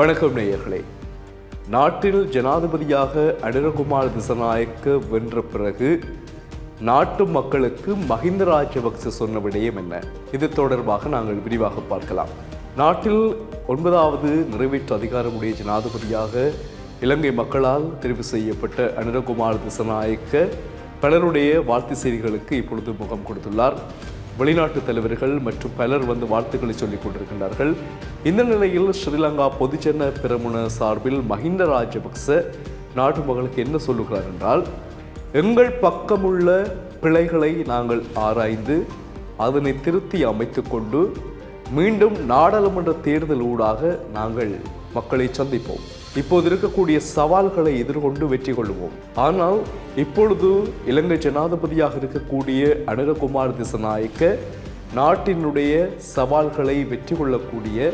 வணக்கம் நேயர்களே. நாட்டில் ஜனாதிபதியாக அனிரகுமார் திசநாயக்க வென்ற பிறகு நாட்டு மக்களுக்கு மஹிந்த ராஜபக்ச சொன்ன விடயம் என்ன? இது தொடர்பாக நாங்கள் விரிவாக பார்க்கலாம். நாட்டில் ஒன்பதாவது நிறைவேற்று அதிகாரமுடைய ஜனாதிபதியாக இலங்கை மக்களால் தெரிவு செய்யப்பட்ட அனிரகுமார் திசநாயக்க பலருடைய வாழ்த்து செய்திகளுக்கு இப்பொழுது முகம் கொடுத்துள்ளார். வெளிநாட்டு தலைவர்கள் மற்றும் பலர் வந்து வாழ்த்துக்களை சொல்லிக் கொண்டிருக்கின்றார்கள். இந்த நிலையில் ஸ்ரீலங்கா பொதுஜன பெரமுன சார்பில் மஹிந்த ராஜபக்ச நாட்டு மக்களுக்கு என்ன சொல்லுகிறார் என்றால் எங்கள் பக்கமுள்ள பிழைகளை நாங்கள் ஆராய்ந்து அதனை திருத்தி அமைத்து கொண்டு மீண்டும் நாடாளுமன்ற தேர்தல் ஊடாக நாங்கள் மக்களை சந்திப்போம். இப்போது இருக்கக்கூடிய சவால்களை எதிர்கொண்டு வெற்றி கொள்வோம். ஆனால் இப்பொழுது இலங்கை ஜனாதிபதியாக இருக்கக்கூடிய அனிரகுமார் திசநாயக்க நாட்டினுடைய சவால்களை வெற்றி கொள்ளக்கூடிய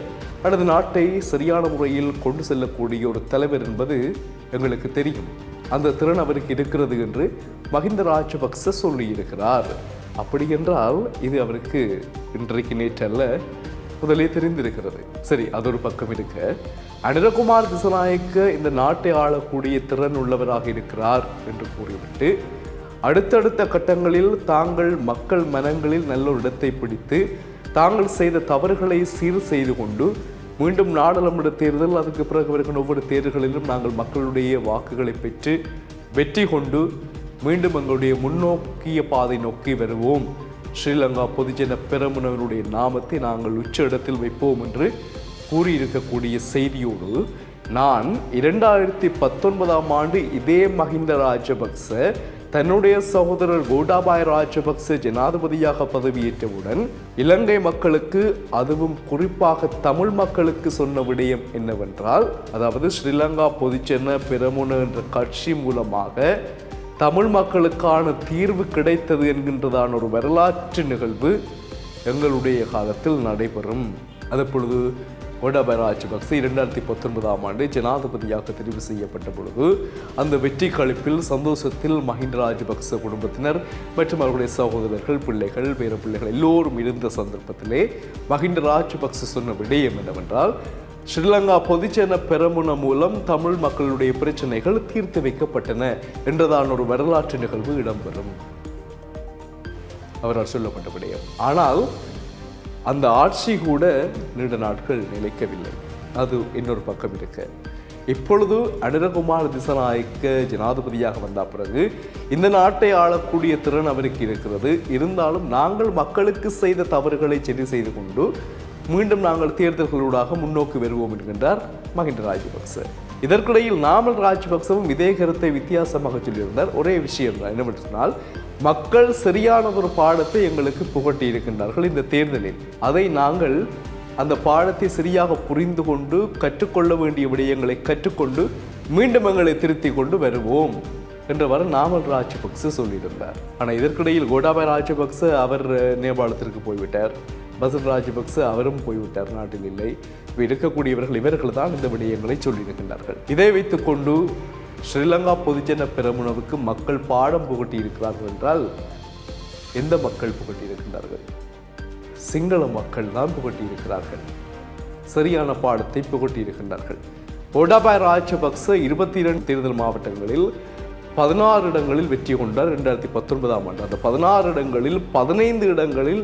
அல்லது நாட்டை சரியான முறையில் கொண்டு செல்லக்கூடிய ஒரு தலைவர் என்பது எங்களுக்கு தெரியும். அந்த திறன் அவருக்கு இருக்கிறது என்று மஹிந்த ராஜபக்ச சொல்லியிருக்கிறார். அப்படி என்றால் இது அவருக்கு இன்றைக்கு நேற்றல்ல முதலே தெரிந்திருக்கிறது. சரி அது ஒரு பக்கம் இருக்க அனிரகுமார் திசநாயக்க இந்த நாட்டை ஆளக்கூடிய திறன் உள்ளவராக இருக்கிறார் என்று கூறிவிட்டு அடுத்தடுத்த கட்டங்களில் தாங்கள் மக்கள் மனங்களில் நல்ல ஒரு இடத்தை பிடித்து தாங்கள் செய்த தவறுகளை சீர் செய்து கொண்டு மீண்டும் நாடாளுமன்ற தேர்தல் அதுக்கு பிறகு வருகிற ஒவ்வொரு தேர்தல்களிலும் நாங்கள் மக்களுடைய வாக்குகளை பெற்று வெற்றி கொண்டு மீண்டும் எங்களுடைய முன்னோக்கிய பாதை நோக்கி வருவோம். ஸ்ரீலங்கா பொதுஜன பெரமுனவருடைய நாமத்தை நாங்கள் உச்ச இடத்தில் வைப்போம் என்று கூறியிருக்கக்கூடிய செய்தியோடு நான் இரண்டாயிரத்தி பத்தொன்பதாம் ஆண்டு இதே மஹிந்த ராஜபக்ச தன்னுடைய சகோதரர் கோட்டாபாய ராஜபக்ச ஜனாதிபதியாக பதவியேற்றவுடன் இலங்கை மக்களுக்கு அதுவும் குறிப்பாக தமிழ் மக்களுக்கு சொன்ன விடயம் என்னவென்றால் அதாவது ஸ்ரீலங்கா பொதுச்சென்ன பெரமுன என்ற கட்சி மூலமாக தமிழ் மக்களுக்கான தீர்வு கிடைத்தது என்கின்றதான ஒரு வரலாற்று நிகழ்வு எங்களுடைய காலத்தில் நடைபெறும். அதப்பொழுது கோட்டாபய ராஜபக்ச இரண்டாயிரத்தி பத்தொன்பதாம் ஆண்டு ஜனாதிபதியாக தெரிவு செய்யப்பட்ட பொழுது அந்த வெற்றி கழிப்பில் சந்தோஷத்தில் மஹிந்த ராஜபக்ச குடும்பத்தினர் மற்றும் அவருடைய சகோதரர்கள் பிள்ளைகள் பேர பிள்ளைகள் எல்லோரும் இருந்த சந்தர்ப்பத்திலே மஹிந்த ராஜபக்ச சொன்ன விடயம் என்னவென்றால் ஸ்ரீலங்கா பொதுச்சேன பெரமுன மூலம் தமிழ் மக்களுடைய பிரச்சனைகள் தீர்த்து வைக்கப்பட்டன என்றதான ஒரு வரலாற்று நிகழ்வு இடம்பெறும். அவரால் சொல்லப்பட்ட விடயம் ஆனால் அந்த ஆட்சி கூட நீண்ட நாட்கள் நிலைக்கவில்லை. அது இன்னொரு பக்கம் இருக்க. இப்பொழுது அனிரகுமார் திசநாயக்க ஜனாதிபதியாக வந்த பிறகு இந்த நாட்டை ஆளக்கூடிய திறன் அவருக்கு இருக்கிறது. இருந்தாலும் நாங்கள் மக்களுக்கு செய்த தவறுகளை சரி செய்து கொண்டு மீண்டும் நாங்கள் தேர்தல்களூடாக முன்னோக்கி வருவோம் என்கின்றார் மஹிந்த ராஜபக்ச. இதற்கிடையில் நாமல் ராஜபக்சவும் இதே கருத்தை வித்தியாசமாக சொல்லியிருந்தார். ஒரே விஷயம் தான் என்னவென்று சொன்னால் மக்கள் சரியான ஒரு பாடத்தை எங்களுக்கு புகட்டி இருக்கின்றார்கள் இந்த தேர்தலில். அதை நாங்கள் அந்த பாடத்தை சரியாக புரிந்து கொண்டு கற்றுக்கொள்ள வேண்டிய விடயங்களை கற்றுக்கொண்டு மீண்டும் எங்களை திருத்தி கொண்டு வருவோம் என்றவாறு நாமல் ராஜபக்ச சொல்லியிருந்தார். ஆனால் இதற்கிடையில் கோடாபாய் ராஜபக்ச அவர் நேபாளத்திற்கு போய்விட்டார். பசன் பக்ஸ் அவரும் போய்விட்டார். நாட்டில் இல்லை. இப்போ இருக்கக்கூடியவர்கள் இவர்கள் தான் இந்த விடயங்களை சொல்லியிருக்கின்றார்கள். இதை வைத்துக்கொண்டு ஸ்ரீலங்கா பொதுஜன பெருமுனவுக்கு மக்கள் பாடம் புகட்டி இருக்கிறார்கள் என்றால் எந்த மக்கள் புகட்டி இருக்கின்றார்கள்? சிங்கள மக்கள் தான் புகட்டி இருக்கிறார்கள். சரியான பாடத்தை புகட்டி இருக்கின்றார்கள். ராஜபக்ச இருபத்தி இரண்டு தேர்தல் மாவட்டங்களில் பதினாறு இடங்களில் வெற்றி கொண்டார். ரெண்டாயிரத்தி பத்தொன்பதாம் ஆண்டு. அந்த பதினாறு இடங்களில் பதினைந்து இடங்களில்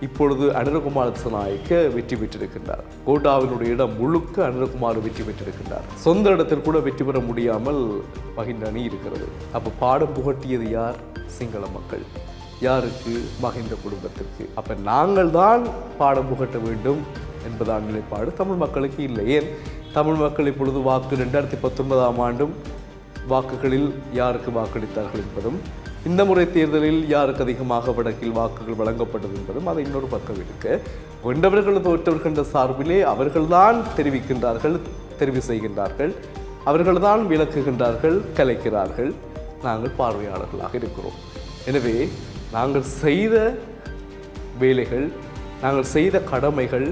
இப்பொழுது அனிரகுமார் திசநாயக்க வெற்றி பெற்றிருக்கின்றார். கோட்டாவினுடைய இடம் முழுக்க அனிரகுமார் வெற்றி பெற்றிருக்கின்றார். சொந்த இடத்தில் கூட வெற்றி பெற முடியாமல் மகிந்த அணி இருக்கிறது. அப்போ பாடம் புகட்டியது யார்? சிங்கள மக்கள். யாருக்கு? மகிந்த குடும்பத்திற்கு. அப்போ நாங்கள் தான் பாடம் புகட்ட வேண்டும் என்பதான நிலைப்பாடு தமிழ் மக்களுக்கு இல்லை. ஏன்? தமிழ் மக்கள் இப்பொழுது வாக்கு ரெண்டாயிரத்தி பத்தொன்பதாம் ஆண்டும் வாக்குகளில் யாருக்கு வாக்களித்தார்கள் என்பதும் இந்த முறை தேர்தலில் யாருக்கு அதிகமாக வடக்கில் வாக்குகள் வழங்கப்பட்டது என்பதும் அதை இன்னொரு பக்கம் இருக்க வென்றவர்கள் தோற்றவர்கள் என்ற சார்பிலே அவர்கள்தான் தெரிவிக்கின்றார்கள் தெரிவு செய்கின்றார்கள் அவர்கள்தான் விளக்குகின்றார்கள் கலைக்கிறார்கள். நாங்கள் பார்வையாளர்களாக இருக்கிறோம். எனவே நாங்கள் செய்த வேலைகள் நாங்கள் செய்த கடமைகள்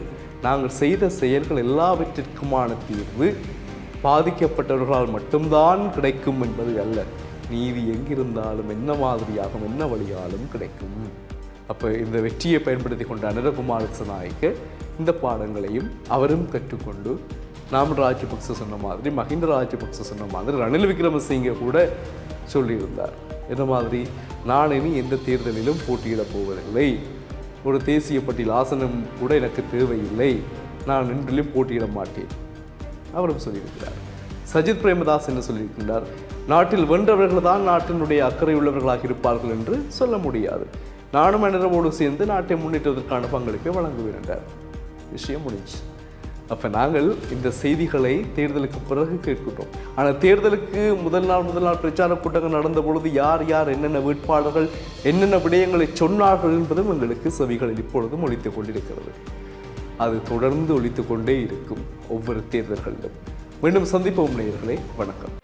நாங்கள் செய்த செயல்கள் எல்லாவற்றிற்குமான தீர்வு பாதிக்கப்பட்டவர்களால் மட்டும்தான் கிடைக்கும் என்பது அல்ல. நீதி எங்கிருந்தாலும் என்ன மாதிரியாகும் என்ன வழியாலும் கிடைக்கும். அப்போ இந்த வெற்றியை பயன்படுத்தி கொண்ட அனிரகுமார் நாய்க்கு இந்த பாடங்களையும் அவரும் கற்றுக்கொண்டு நாம ராஜபக்ச சொன்ன மாதிரி மஹிந்த ராஜபக்ச சொன்ன மாதிரி ரணில் விக்ரமசிங்க கூட சொல்லியிருந்தார். என்ன மாதிரி நான் இனி எந்த தேர்தலிலும் போட்டியிடப் போவதில்லை. ஒரு தேசிய பட்டியல் ஆசனம் கூட எனக்கு தேவையில்லை. நான் நின்றிலும் போட்டியிட மாட்டேன். அவரும் சொல்லியிருக்கிறார். சஜித் பிரேமதாஸ் என்ன சொல்லியிருக்கின்றார்? நாட்டில் வென்றவர்கள் தான் நாட்டினுடைய அக்கறை உள்ளவர்களாக இருப்பார்கள் என்று சொல்ல முடியாது. நானும் மனிதரோடு சேர்ந்து நாட்டை முன்னேற்றுவதற்கான பங்களிப்பை வழங்குவேன் என்றார். விஷயம் முடிஞ்சு. அப்போ நாங்கள் இந்த செய்திகளை தேர்தலுக்கு பிறகு கேட்கின்றோம் ஆனால் தேர்தலுக்கு முதல் நாள் முதல் நாள் பிரச்சார கூட்டங்கள் நடந்த பொழுது யார் யார் என்னென்ன வேட்பாளர்கள் என்னென்ன விடயங்களை சொன்னார்கள் என்பதும் எங்களுக்கு செவிகளில் இப்பொழுதும் ஒழித்துக் கொண்டிருக்கிறது. அது தொடர்ந்து ஒழித்து கொண்டே இருக்கும் ஒவ்வொரு தேர்தல்களிலும். மீண்டும் சந்திப்போம் நேயர்களே. வணக்கம்.